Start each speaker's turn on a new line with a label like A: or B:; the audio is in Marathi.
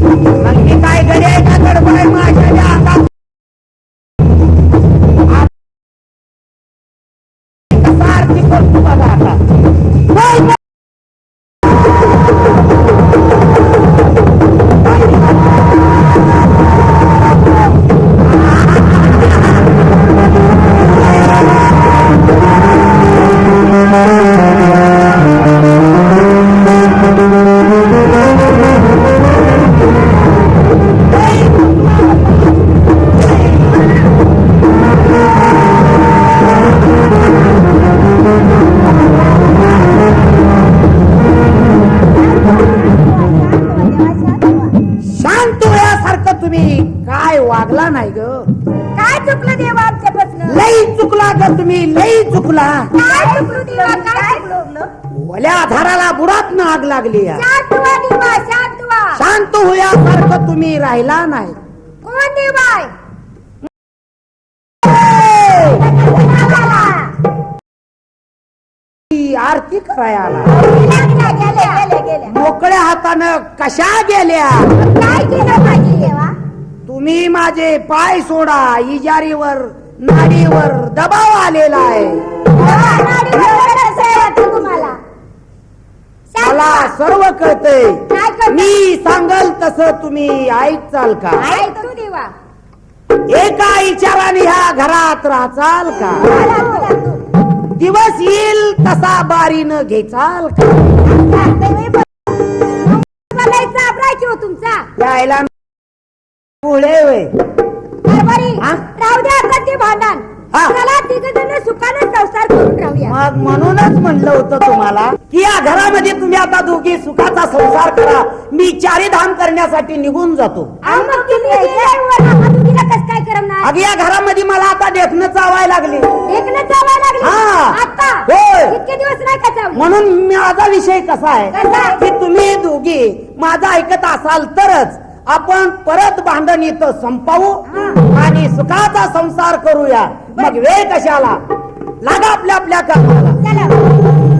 A: Magtitay चुकलं देवा आमच्यापासून
B: लई चुकला ग तुम्ही लई चुकला.
A: काय चुकलं देवा काय चुकलं?
B: ओल्या आधाराला बुडात आग लागली या.
A: शांत व्हा देवा शांत व्हा
B: शांत होयासारखं तुम्ही राहिला नाही.
A: कोण देवाय
B: ती आरती करायला. मोकळ्या हातानं कशा गेल्या?
A: काय केलं
B: तुम्ही माझे पाय सोडा इजारीवर नाडीवर दबाव आलेला आहे.
A: तुम्हाला
B: मला सर्व कळतंय.
A: काय करता?
B: मी सांगल तसं तुम्ही ऐकचाल का?
A: ऐकतो देवा
B: एका विचाराने ह्या घरात राहचाल का. दिवस येईल तसा बारीनं घेचाल का?
A: मला एक चाबरायची हो तुमचा?
B: यायला पुढे वय
A: कारभारी,
B: हा?
A: राहू द्या आता ते भांडण.
B: हा.
A: चला तिघ जण सुखाने संसार करून राहूया.
B: मग म्हणूनच म्हणलं होतं तुम्हाला की या घरामध्ये तुम्ही आता दोघी सुखाचा संसार करा. मी चारी धाम करण्यासाठी निघून जातो.
A: अहो, मग तुम्ही कसं काय करमणार?
B: अग या घरामध्ये मला आता देखणं चावाय लागले.
A: एकनं चावा लागली?
B: हा.
A: आता?
B: होय.
A: इतके दिवस नाही का चावली?
B: म्हणून माझा विषय कसा आहे?
A: कसा आहे?
B: की तुम्ही दोघी माझा ऐकत असाल तरच आपण परत भांडण इथं संपवू आणि सुखाचा संसार करूया. मग वेळ कशाला? लागा आपल्या आपल्या कामाला.